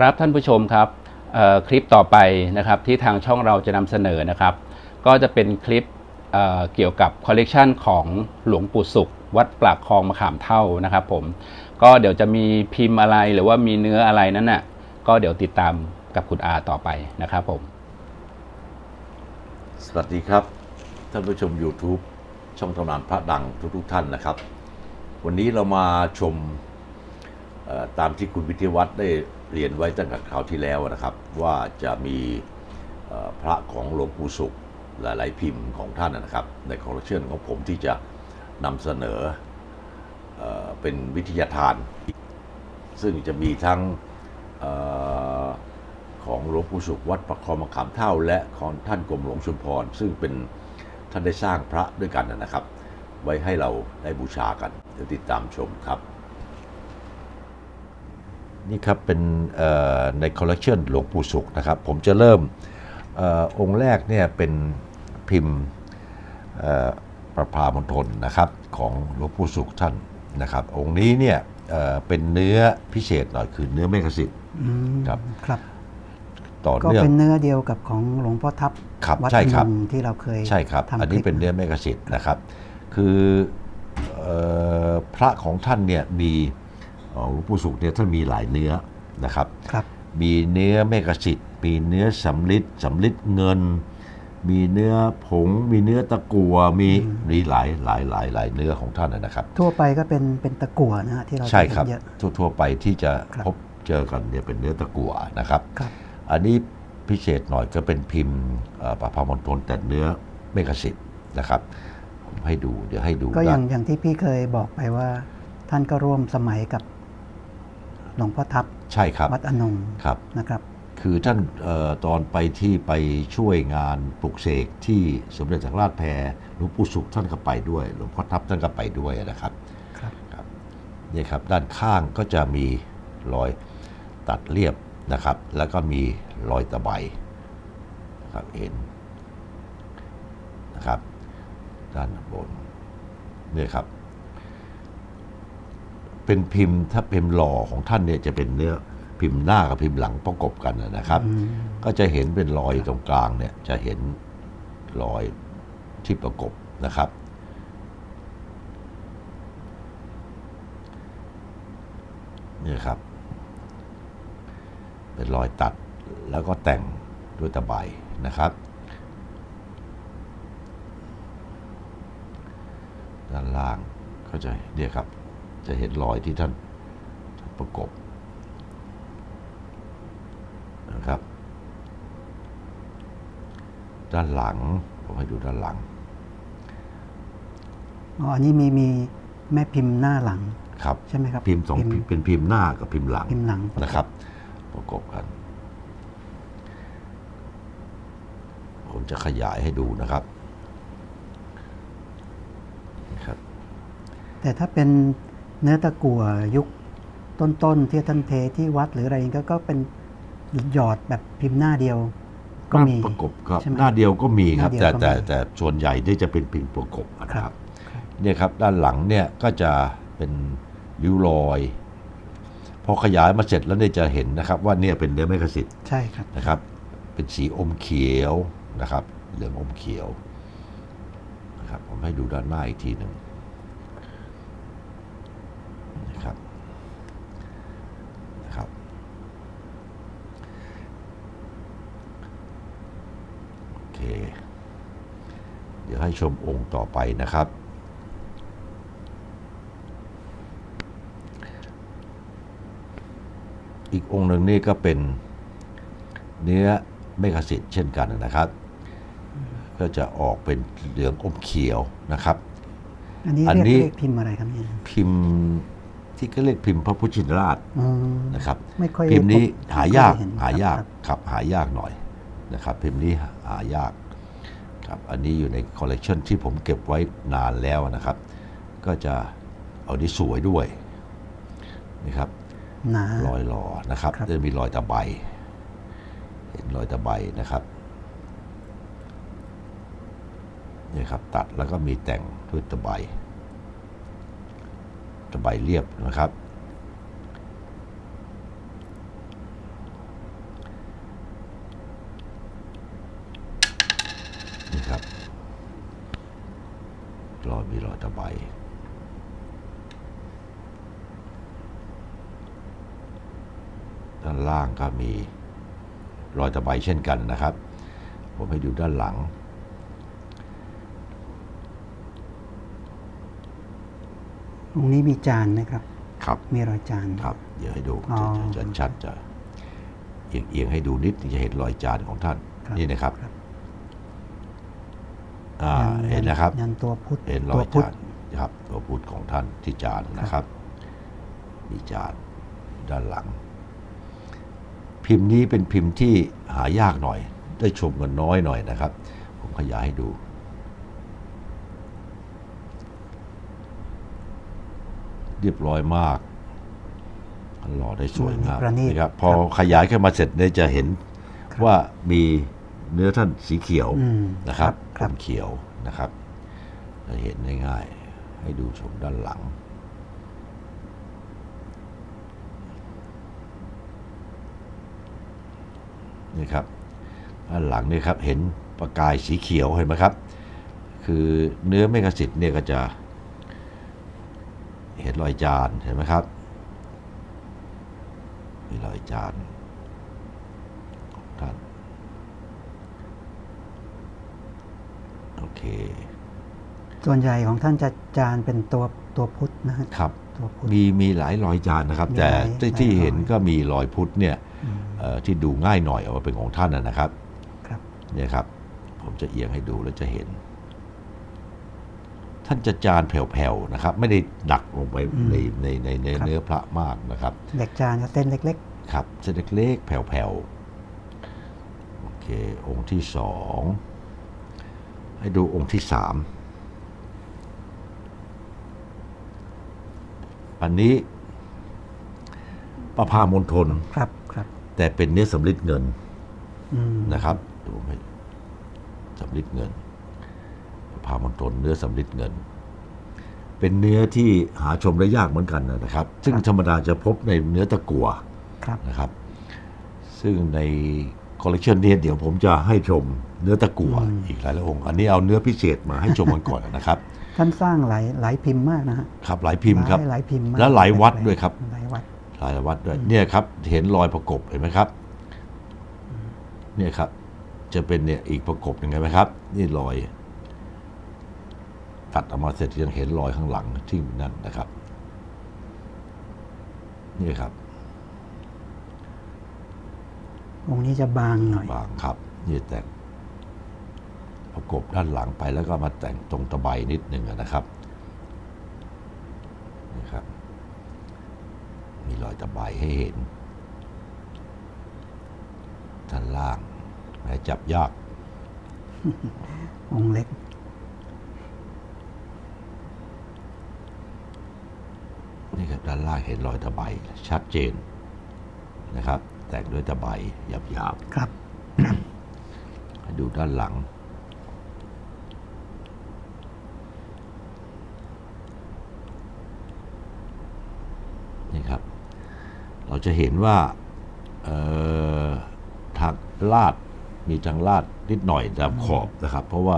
ครับท่านผู้ชมครับคลิปต่อไปนะครับที่ทางช่องเราจะนำเสนอนะครับ ก็จะเป็นคลิปเเกี่ยวกับคอลเลกชันของหลวงปู่สุข วัดปากคลองมะขามเท่านะครับผมก็เดี๋ยวจะมีพิมพ์อะไรหรือว่ามีเนื้ออะไรนั้นน่ะก็เดี๋ยวติดตามกับคุณอาต่อไปนะครับผม สวัสดีครับ ท่านผู้ชม YouTube ช่องตำนานพระดังทุกๆท่านนะครับ วันนี้เรามาชมตามที่คุณวิทยวัฒน์ได้ เรียนไว้ตั้งแต่คราวที่แล้วนะครับ ว่าจะมีพระของหลวงปู่สุขหลาย ๆ พิมพ์ของท่านนะครับ ในคอลเลคชันของผมที่จะนำเสนอเป็นวิทยาทาน ซึ่งจะมีทั้งอของหลวงปู่สุขวัดประคองมะขามเท่า และของท่านกรมหลวงชุมพร ซึ่งเป็นท่านได้สร้างพระด้วยกันนะครับ ไว้ให้เราได้บูชากันเดี๋ยวติดตามชมครับ นี่ครับเป็นเอ่อในคอลเลคชันหลวงปู่สุขนะครับ ผมจะเริ่มเออองค์แรกเนี่ยเป็นพิมพ์เอ่อประพามณฑลนะครับของหลวงปู่สุขท่านนะครับ องค์นี้เนี่ยเอ่อเป็นเนื้อพิเศษหน่อยคือเนื้อเมฆสิทธิ์อืมครับครับต่อก็เนื่องเป็นเนื้อเดียวกับของหลวงพ่อทับครับวัดใช่ครับพนมที่เราเคยใช่ครับทำอันนี้คลิปเป็นเนื้อเมฆสิทธิ์นะครับ คือเอ่อพระของท่านเนี่ยมี เอ่อหลวงปู่สุขเนี่ยท่านมีหลายเนื้อนะครับครับ มีเนื้อเมฆสิทธิ์มีเนื้อสำลิดสำลิดเงิน มีเนื้อผง มีเนื้อตะกัวมีมีหลายหลายหลายหลายเนื้อของท่านนะครับ ทั่วไปก็เป็นเป็นตะกั่วนะฮะที่เราใช่จะครับเห็นเยอะทั่วๆไปที่จะครับพบเจอกันเนี่ยเป็นเนื้อตะกัวนะครับครับ อันนี้พิเศษหน่อยก็เป็นพิมพ์เอ่อประพามณฑลแต่เนื้อเมฆสิทธิ์นะครับผมให้ดูเดี๋ยวให้ดูก็อย่างด้านอย่างที่พี่เคยบอกไปว่า ท่านก็ร่วมสมัยกับ หลวงพ่อทับใช่ครับวัดอนงครับนะครับ คือท่านเออตอนไปที่ไปช่วยงานปลุกเสกที่สมเด็จจากราชแพรหลวงปู่สุขท่านก็ไปด้วย หลวงพ่อทับท่านก็ไปด้วยนะครับครับครับนี่ครับด้านข้างก็จะมีรอยตัดเรียบนะครับ แล้วก็มีรอยตะไบนะครับเห็นนะครับด้านบนนี่ครับ เป็นพิมพ์ถ้าพิมพ์หล่อของท่านเนี่ยจะเป็นเนื้อพิมพ์หน้ากับพิมพ์หลังประกบกันนะครับอืมก็จะเห็นเป็นรอยตรงกลางเนี่ยจะเห็นรอยที่ประกบนะครับ นี่ครับ เป็นรอยตัดแล้วก็แต่งด้วยตะไบนะครับด้านล่างก็จะเนี่ยครับ จะเห็นรอยที่ท่านประกบนะครับ ด้านหลังผมให้ดูด้านหลังอ๋ออันนี้มีมีแม่พิมพ์หน้าหลังครับใช่ไหมครับพิมพ์สองพิมพ์เป็นพิมพ์หน้ากับพิมพ์หลังพิมพ์หลังนะครับ ประกบกัน ผมจะขยายให้ดูนะครับนะครับ แต่ถ้าเป็น เนื้อตะกั่วยุคต้นๆที่ท่านเทที่วัดหรืออะไรอย่างนี้ก็ก็เป็นหยอดแบบพิมพ์หน้าเดียวก็มีประกบครับใช่ไหมหน้าเดียวก็มีครับหน้าเดีแต่ยวก็แต่มีแต่ส่วนใหญ่นี่จะเป็นพิมพ์ประกบนะคครัรับบเนี่ยครับด้านหลังเนี่ยก็จะเป็นริ้วรอยพอขยายมาเสร็จแล้วเนี่ยจะเห็นนะครับ ว่าเนี่ยเป็นเนื้อเมฆสิทธิ์ใช่ครับนะครับ เป็นสีอมเขียวนะครับ เหลืองอมเขียวนะครับผมให้ดูด้านหน้าอีกทีหนึ่งนะครับนะครับ โอ เคเดี๋ยวให้ชมองค์ต่อไปนะครับ อีกองค์หนึ่งนี่ก็เป็นเนื้อเมฆสิทธิ์เช่นกันนะครับ ก็จะออกเป็นเหลืองอมเขียวนะครับ อันนี้อันเรียกนี้ เรียกพิมพ์อะไรครับเนี่ยพิมพ์ที่ก็เรียกพิมพ์พระพุทธชินราชอืม นะครับ ไม่ค่อยพิมพ์นี้พบหายากไม่ค่อเนหายากครับครับหายากหน่อย นะครับพิมพ์นี้หายากครับอันนี้อยู่ในคอลเลกชันที่ผมเก็บไว้นานแล้วนะครับ ก็จะเอานี้สวยด้วยนะครับหนารอยหล่อนะครับครับจะมีรอยตะไบเห็นรอยตะไบนะครับนี่ครับตัดแล้วก็มีแต่งด้วยตะไบตะไบเรียบนะครับ รอยมีรอยตะไบด้านล่างก็มีรอยตะไบเช่นกันนะครับ ผมให้ดูด้านหลังองค์นี้มีจานนะครับ ครับมีรอยจานครับ เดี๋ยวให้ดูอ๋อ จะจะชัดจะเอียงเอียงๆให้ดูนิดถึงจะเห็นรอยจานของท่าน ครับนี่นะครับ ครับ อ่ายัเห็นนะครับยันตัวพุทธเห็นรตัอวยพุทธจานครับตัวพุทธของท่านที่จานนะครับ มีจานด้านหลัง พิมพ์นี้เป็นพิมพ์ที่หายากหน่อย ได้ชมกันน้อยหน่อยนะครับ ผมขยายให้ดูเรียบร้อยมาก หล่อได้สวยงามประณีตนะครับ พอครับขยายขึ้นมาเสร็จเนี่ยจะเห็นว่ามีเนื้อท่านสีเขียวอืมนะครับ ครัผมเขียวนะครับจะเห็นได้ง่าย ให้ดูชมด้านหลัง นี่ครับ ด้านหลังนี่ครับเห็นประกายสีเขียวเห็นไหมครับ คือเนื้อเมกะสิทธิ์เนี่ยก็จะเห็นรอยจานเห็นไหมครับ มีรอยจานของท่าน โอ เค ส่วนใหญ่ของท่านจะจานเป็นตัวตัวพุทธนะฮะครับ ตัวพุทธ มีมีหลายรอยจานนะครับ มีแต่หลายที่หลายที่รอย เห็นก็มีรอยพุทธเนี่ยอืมเอ่อที่ดูง่ายหน่อยเอามาเป็นของท่านนะนะครับ ครับ เนี่ยครับ ผมจะเอียงให้ดูแล้วจะเห็น ท่านจะจานแผ่วๆนะครับ ไม่ได้ดักลงไปอืมในในในในครับ เนื้อพระมากนะครับ เด็กจานก็เส้นเล็ก ครับเส้นเล็กๆแผ่วๆโอเค องค์ที่สอง ให้ดูองค์ที่สามอันนี้ประพามณฑลๆครับครับ แต่เป็นเนื้อสำริดเงินอืมนะครับดูให้สำริดเงินประพามณฑลเนื้อสำริดเงิน เป็นเนื้อที่หาชมได้ยากเหมือนกันนะครับ ซึ่งธรรมดาจะพบในเนื้อตะกัวครับนะครับ ซึ่งในค อลเลกชันนี้เดี๋ยวผมจะให้ชมเนื้อตะกั่วอืมอีกหลายหลายองค์ อันนี้เอาเนื้อพิเศษมาให้ชมกันก่อนนะครับ ท่านสร้างหลายหลายพิมพ์มากนะฮะครับหลายพิมพ์ครับหลายหลายพิมพ์มากและหลายวัดด้วยครับหลายวัดหลายวัดด้วยเนี่ยครับ เห็นรอยประกบเห็นไหมครับ เนี่ยครับ จะเป็นเนี่ยอีกประกบยังไงไหมครับ นี่รอยตัดออกมาเสร็จยังเห็นรอยข้างหลังที่นั่นนะครับ นี่ครับ องค์นี้จะบางหน่อย บางครับนี่แต่งประกบด้านหลังไปแล้วก็มาแต่งตรงตะไบนิดหนึ่งอะนะครับนี่ครับ มีรอยตะไบให้เห็นด้านล่างแม้จับยากองค์เล็ก นี่ครับด้านล่างเห็นรอยตะไบชัดเจนนะครับ แต่งด้วยตะไบหยาบครับๆให้ดูด้านหลัง นี่ครับ เราจะเห็นว่าเอ่อทางลาดมีทางลาดนิดหน่อยตามขอบนะครับ เพราะว่า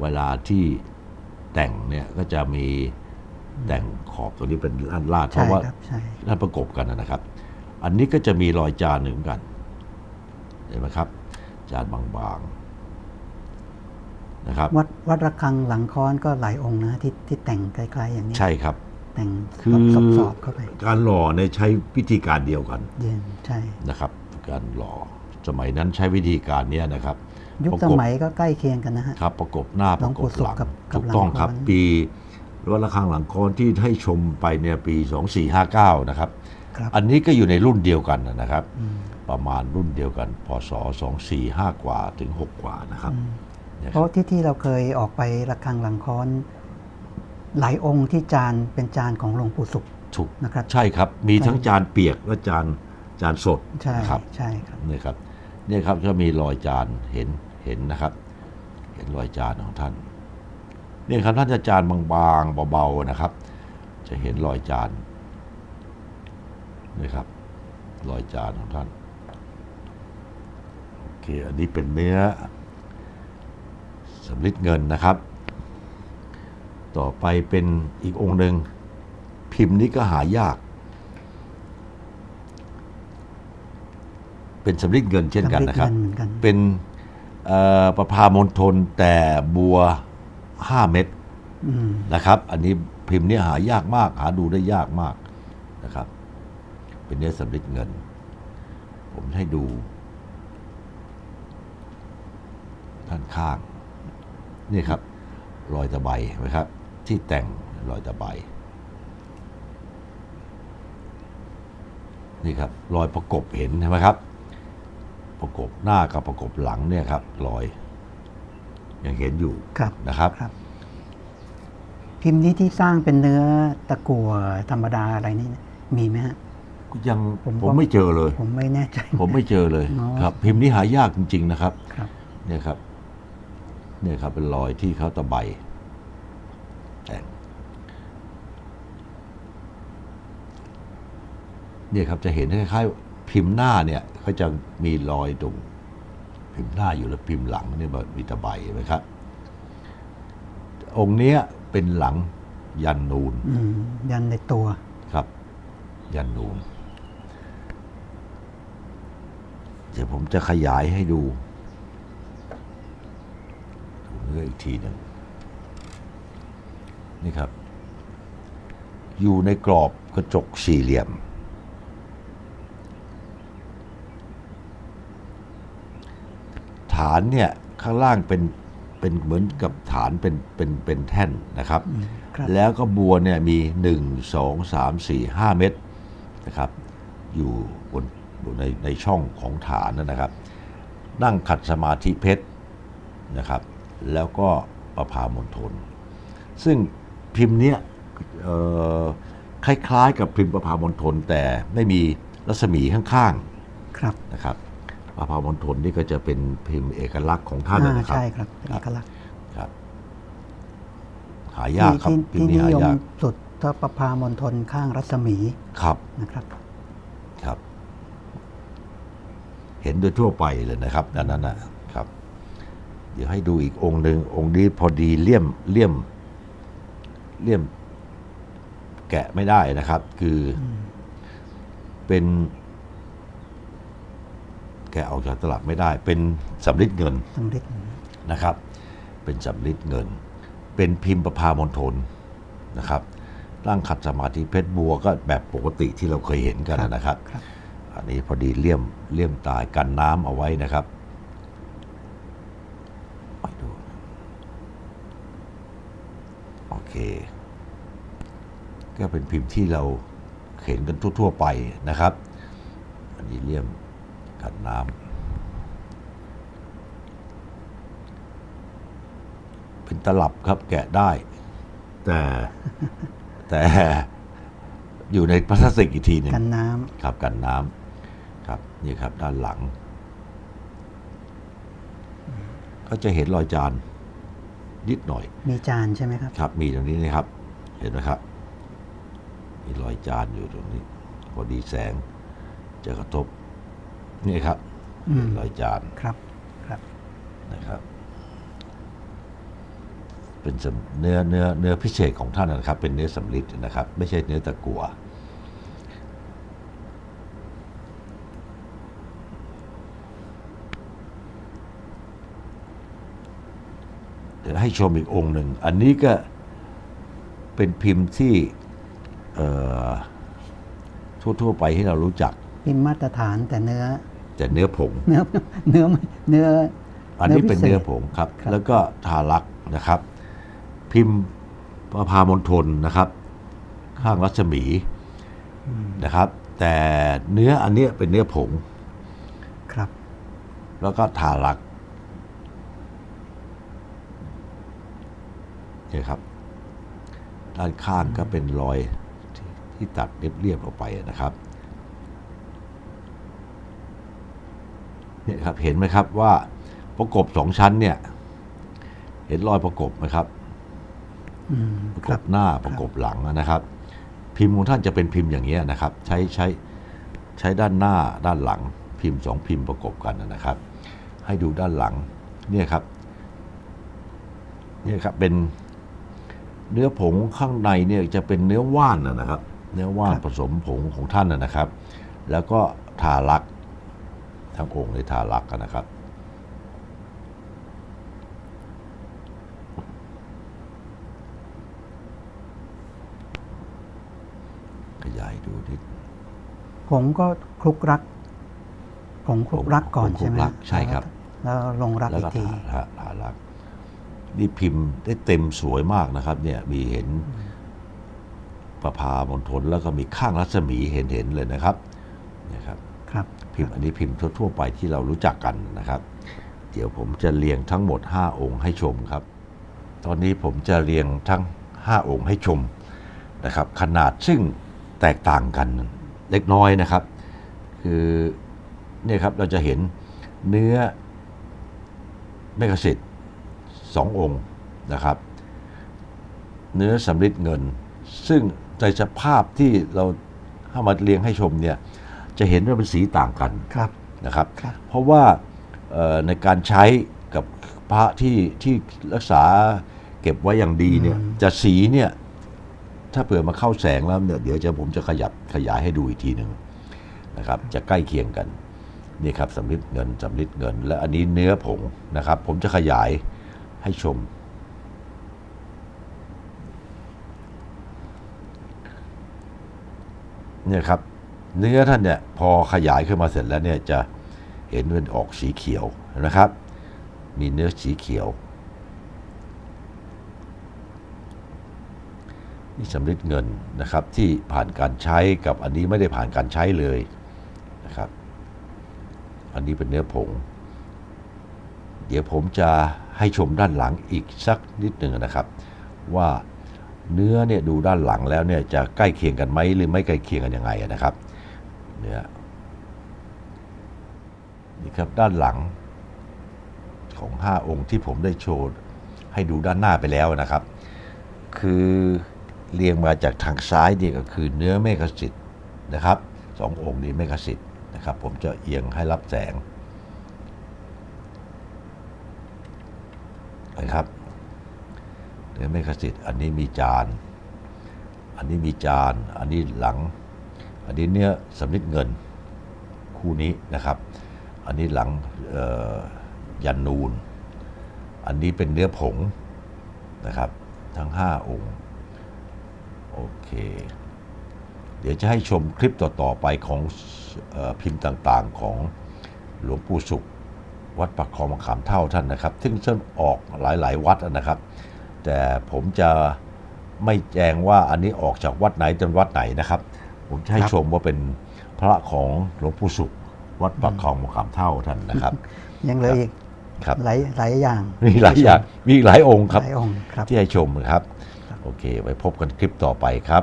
เวลาที่แต่งเนี่ยก็จะมีแต่งขอบตรงนี้เป็นลาดลาดเพใช่ราะว่าครับใช่ลาดประกบกันนะครับ อันนี้ก็จะมีรอยจานหนึ่งเหมือนกัน เห็นไหมครับ จานบางๆนะครับ วัดวัดระฆังหลังค้อนก็หลายองค์นะที่ที่แต่งคล้ายๆอย่างนี้ ใช่ครับ แต่งคือสอบสอบๆเข้าไป การหล่อเนี่ยใช้วิธีการเดียวกันเย็นใช่ นะครับ การหล่อสมัยนั้นใช้วิธีการเนี้ยนะครับยุคประสกบมัยก็ใกล้เคียงกันนะฮะ ครับ ประกบหน้าหปลวระงกปู่บศุหกลัร์งกับกับถูกต้องหลังครับ ค้อน ปีวัดระฆังหลังคอนที่ให้ชมไปเนี่ยปี 2459 นะครับครับ อันนี้ก็อยู่ในรุ่นเดียวกันนะครับอืมประมาณรุ่นเดียวกันพศ245กว่าถึง6กว่านะครับอืมเนี่ยเพครับราะที่ที่เราเคยออกไประฆังหลังค้อน หลายองค์ที่จานเป็นจานของหลวงปู่ศุกร์ถูกนะครับใช่ครับ มีทั้งจานเปียกและจานจานสดใช่นะครับใช่ครับเนี่ยครับเนี่ยครับก็มีรอยจานเห็นเห็นนะครับ เห็นรอยจานของท่านเนี่ยครับท่านจะจานบางๆเบาๆนะครับ จะเห็นรอยจาน นี่ครับรอยจานของท่าน โอเค อันนี้เป็นเนื้อสำลิดเงินนะครับ ต่อไปเป็นอีกองค์หนึ่งพิมพ์นี้ก็หายาก เป็นสำริดเงินเช่นกันนะครับสำริดเงินเหมือนกันเป็นเอ่อประพามณฑลแต่บัว5เม็ดอืมนะครับ อันนี้พิมพ์เนี้หายากมาก หาดูได้ยากมากนะครับ เป็นเนื้อสำริดเงิน ผมให้ดูด้านข้าง นี่ครับ รอยตะไบเห็นไหมครับ ที่แต่งรอยตะไบนี่ครับ รอยประกบเห็นใช่ไหมครับ ประกบหน้ากับประกบหลังเนี่ยครับ รอย ยังเห็นอยู่ครับนะครับครับ พิมพ์นี้ที่สร้างเป็นเนื้อตะกั่วธรรมดาอะไรนี่มีไหมฮะ ยังผมผมไม่เจอเลย ผมไม่แน่ใจ ผมไม่เจอเลยอ๋อครับ พิมพ์นี้หายากจริง ๆ นะครับ ครับ เนี่ยครับ เนี่ยครับเป็นรอยที่เขาตะไบแต่งเนี่ยครับจะเห็นคล้ายๆพิมพ์หน้าเนี่ยเขาจะมีรอยตรงพิมพ์หน้าอยู่แล้วพิมพ์หลังเนี่ยมีตะไบเห็นไหมครับ องค์เนี้ยเป็นหลังยันนูนอืมยันในตัว ครับ ยันนูน เดี๋ยวผมจะขยายให้ดูดูเนื้ออีกทีหนึ่งนี่ครับ อยู่ในกรอบกระจกสี่เหลี่ยม ฐานเนี่ย ข้างล่างเป็นเป็นเหมือนกับฐานเป็นเป็นเป็นแท่นนะครับอืมครับแล้วก็บัวเนี่ยมี1 2 3 4 5เม็ดนะครับ อยู่บนอยู่ ในในช่องของฐานนั่นนะครับ นั่งขัดสมาธิเพชรนะครับ แล้วก็ประพามณฑลซึ่งพิมพ์เนี้ยเอ่อคล้ายๆ กับพิมพ์ประพามณฑลแต่ไม่มีรัศมีข้างครับๆนะครับประพามณฑลนี่ก็จะเป็นพิมพ์เอกลักษณ์ของท่านอ่านะครับใช่ครับเป็นเอกลักษณ์ครับหายากครับที่พิมที่พ์นี้นิหายมยากสุดทประพามณฑลข้างรัศมีครับนะครับครับ เห็นโดยทั่วไปเลยนะครับอันนั้นนะครับ เดี๋ยวให้ดูอีกองค์หนึ่งองค์นี้พอดีเลี่ยมเลี่ยมเลี่ยมแกะไม่ได้นะครับ คือเป็นแกะออกจากตลับไม่ได้ เป็นสำริดเงินสำริดนะครับ เป็นสำริดเงิน เป็นพิมพ์ประพามณฑลนะครับร่างขัดสมาธิเพชรบัวก็แบบปกติที่เราเคยเห็นกันนะครับรบ นนี้พอดีเลี่ยมเลี่ยมตายกันน้ำเอาไว้นะครับไปดูโอเค ก็เป็นพิมพ์ที่เราเห็นกันทั่ว ๆ ไปนะครับ อันนี้เลี่ยมกันน้ำเป็นตลับครับแกะได้ แต่แต่อยู่ในพลาสติกอีกทีหนึ่งกันน้ำครับกันน้ำครับ นี่ครับ ด้านหลัง ก็จะเห็นรอยจานนิดหน่อย มีจานใช่ไหมครับ ครับ มีตรงนี้นะครับ เห็นไหมครับ มีรอยจานอยู่ตรงนี้ พอดีแสงจะกระทบ นี่ครับอืมเห็นรอยจานครับครับนะครับ เป็นสำเนื้อเนื้อเนื้อพิเศษของท่านนะครับ เป็นเนื้อสำลิดนะครับ ไม่ใช่เนื้อตะกัว เดี๋ยว ให้ชมอีกองค์หนึ่ง อันนี้ก็เป็นพิมพ์ที่เอ่อทั่วๆไปที่เรารู้จัก พิมพ์มาตรฐานแต่เนื้อ แต่เนื้อผง เนื้อเนื้อเนื้อ อันนี้เป็นเนื้อพิศษผงครับครับ แล้วก็ทารักนะครับ พิมพ์ประพามณฑลนะครับ ข้างรัศมีนะครับ แต่เนื้ออันเนี้ยเป็นเนื้อผง ครับ แล้วก็ทารัก นี่ครับ ด้านข้างก็เป็นรอยที่ที่ตัดเรียบๆออกไปนะครับเนี่ยครับเห็นไหมครับว่าประกบสองชั้นเนี่ย เห็นรอยประกบไหมครับอืมประคกรับบหน้าประกบหลังนะครับ พิมพ์ของท่านจะเป็นพิมพ์อย่างนี้ยนะครับ ใช้ใช้ใช้ด้านหน้าด้านหลัง พิมพ์สองพิมพ์ประกบกันนะครับ ให้ดูด้านหลัง เนี่ยครับ เนี่ยครับเป็น เนื้อผงข้างในเนี่ยจะเป็นเนื้อว่านนะนะครับ เนื้อว่านครับผสมผงของท่านนะนะครับ แล้วก็ทาลักษณ์ทั้งองค์เลยทาลักษณ์กันนะครับ ขยายดูนิดผงก็คลุกรักผงคลุกรักก่อนผงคลุกใช่ไหมรักใช่ครับ แล้วลงรักแล้วอีก็กทีทาทาทาลักษณ์ นี่พิมพ์ได้เต็มสวยมากนะครับเนี่ยมีเห็นประพามณฑลแล้วก็มีข้างรัศมีเห็นเห็นเลยนะครับนะครับครับพิมพ์อันนี้พิมพ์ทั่วๆไปที่เรารู้จักกันนะครับ เดี๋ยวผมจะเรียงทั้งหมด 5 องค์ให้ชมครับ ตอนนี้ผมจะเรียงทั้ง 5 องค์ให้ชมนะครับ ขนาดซึ่งแตกต่างกันเล็กน้อยนะครับ คือเนี่ยครับเราจะเห็นเนื้อเมฆสิทธิ์ สององค์นะครับ เนื้อสำริดเงิน ซึ่งในสภาพที่เราเข้ามาเรียงให้ชมเนี่ยจะเห็นว่าเป็นสีต่างกันครับนะครับครับเพราะว่าเอ่อในการใช้กับพระที่ที่รักษาเก็บไว้อย่างดีเนี่ยจะสีเนี่ยถ้าเผื่อมาเข้าแสงแล้วเนี่ยเดี๋ยวจะผมจะขยับขยายให้ดูอีกทีหนึ่งนะครับ จะใกล้เคียงกันนี่ครับสำลิดเงินสำลิดเงิน และอันนี้เนื้อผงนะครับ ผมจะขยาย ให้ชม เนี่ยครับ เนื้อท่านเนี่ยพอขยายขึ้นมาเสร็จแล้วเนี่ยจะเห็นเป็นออกสีเขียวนะครับ มีเนื้อสีเขียว นี่สำริดเงินนะครับที่ผ่านการใช้กับอันนี้ไม่ได้ผ่านการใช้เลยนะครับ อันนี้เป็นเนื้อผง เดี๋ยวผมจะ ให้ชมด้านหลังอีกสักนิดหนึ่งนะครับ ว่าเนื้อเนี่ยดูด้านหลังแล้วเนี่ยจะใกล้เคียงกันไหมหรือไม่ใกล้เคียงกันยังไงนะครับเนื้อนี่ครับด้านหลังของ 5 องค์ที่ผมได้โชว์ให้ดูด้านหน้าไปแล้วนะครับ คือเรียงมาจากทางซ้ายนี่ก็คือเนื้อเมฆสิทธิ์นะครับสององค์นี้เมฆสิทธิ์นะครับ ผมจะเอียงให้รับแสง นะครับเนื้อเมฆสิทธิ์อันนี้มีจาน อันนี้มีจาน อันนี้หลัง อันนี้เนื้อสำลิดเงินคู่นี้นะครับ อันนี้หลังยันนูน อันนี้เป็นเนื้อผงนะครับ ทั้ง 5 องค์ โอเค เดี๋ยวจะให้ชมคลิปต่อ ๆ ไปของออพิมพ์ต่างๆของหลวงปู่สุข วัดปักคลองมะขามเท่าท่านนะครับ ซึ่งซึ่งออกหลายๆ วัดนะครับ แต่ผมจะไม่แจ้งว่าอันนี้ออกจากวัดไหนจนวัดไหนนะครับ ผมจะให้ครับชมว่าเป็นพระของหลวงปู่สุข วัดปักคลองมะขามเท่าท่านนะครับ ยังเหลืออีกครับหลายหลายอย่างมีหลายอย่างมีอีกหลายองค์ครับหลายองค์ครับที่ให้ชมนะครับ โอเค ไว้พบกันคลิปต่อไปครับ